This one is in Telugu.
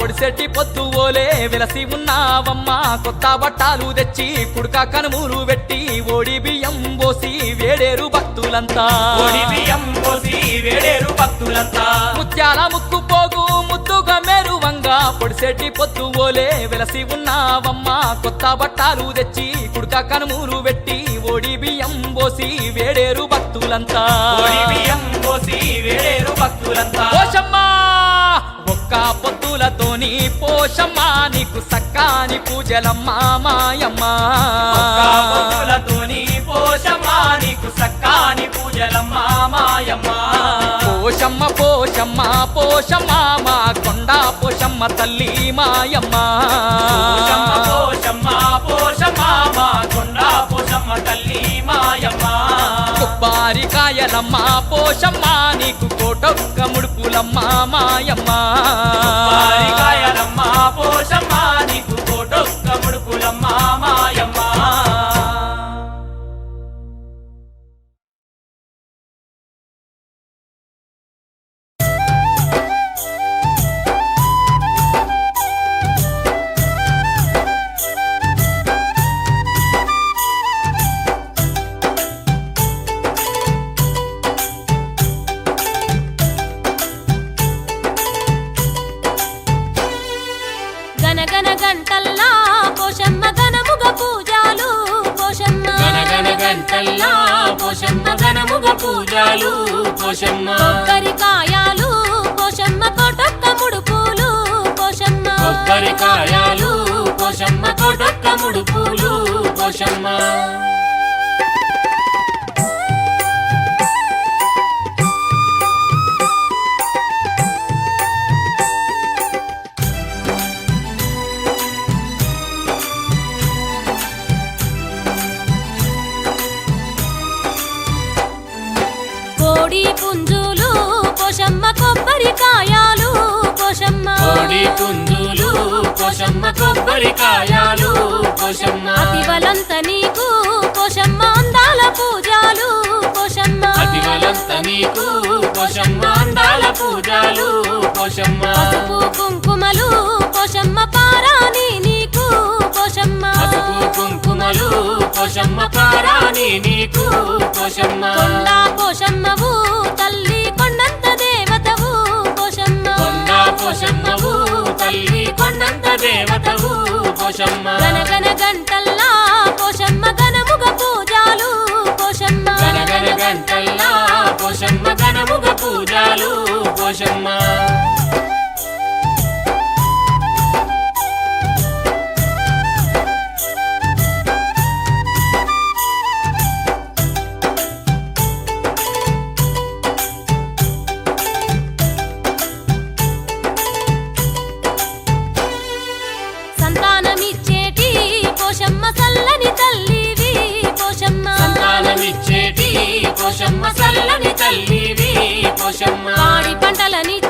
పొడిసెట్టి పొద్దు ఓలే వెలసి ఉన్నావమ్మ. కొత్త బట్టాలు తెచ్చి కుడుక కనుమూలు పెట్టి ఓడి బియ్యం పోసి వేడేరు భక్తులంతా. కోడి బియ్యం పోసి వేడేరు భక్తులంతా. ముత్యాల ముక్కు పోగు ముద్దుగా మెరువంగా పొడిసెట్టి పొద్దు ఓలే వెలసి ఉన్నావమ్మ. కొత్త బట్టాలు తెచ్చి కుడుక కనుమూలు పెట్టి ఓడి బియ్యం పోసి వేడేరు భక్తులంతా. కోడి బియ్యం పోసి వేడేరు భక్తులంతా. పోషమ్మా నీకు సక్కాని పూజలమ్మా మాయమ్మా. పోషమ్మా నీకు సక్కాని పూజలమ్మా మాయమ్మ. పోషమ్మ పోషమ్మ పోషమ్మ మా కొండ పోషమ్మ తల్లి మాయమ్మా. పోషమ్మ పోషమ్మ పోషమ్మ మా కొండ పోషమ్మ తల్లి మాయమ్మ. కొబ్బరికాయలమ్మ పోషమ్మ నీకు కోటొక్క ముడుపులమ్మ మాయమ్మా. పోషమ్మ. కొబ్బరికాయాలు పోషమ్మ కొటొక్క ముడుపులు పోషమ్మ. కొబ్బరికాయాలు కోడి పుంజులు పోషమ్మ కొబ్బరికాయాలు పోషమ్మ కోడి పుంజులు పోషమ్మ కొబ్బరికాయాలు పోషమ్మ అతివలంత నీకు పోషమ్మ అందాల పూజాలు పోషమ్మ అతివలంత నీకు పోషమ్మ అందాల పూజాలు పోషమ్మ పసుపు కుంకుమలు పోషమ్మ పారాని నీకు పోషమ్మ పసుపు కుంకుమలు పోషమ్మ పారాని నీకు పోషమ్మ పోషమ్మ గనగన గంటల్లా పోషమ్మ గనముగ పూజాలు పోషమ్మ గనగన గంటల్లా పోషమ్మ గనముగ పూజాలు పోషమ్మ పోషమ్మ చల్లని తల్లివి పోషమ్మ. పాడి పంటలనిచ్చే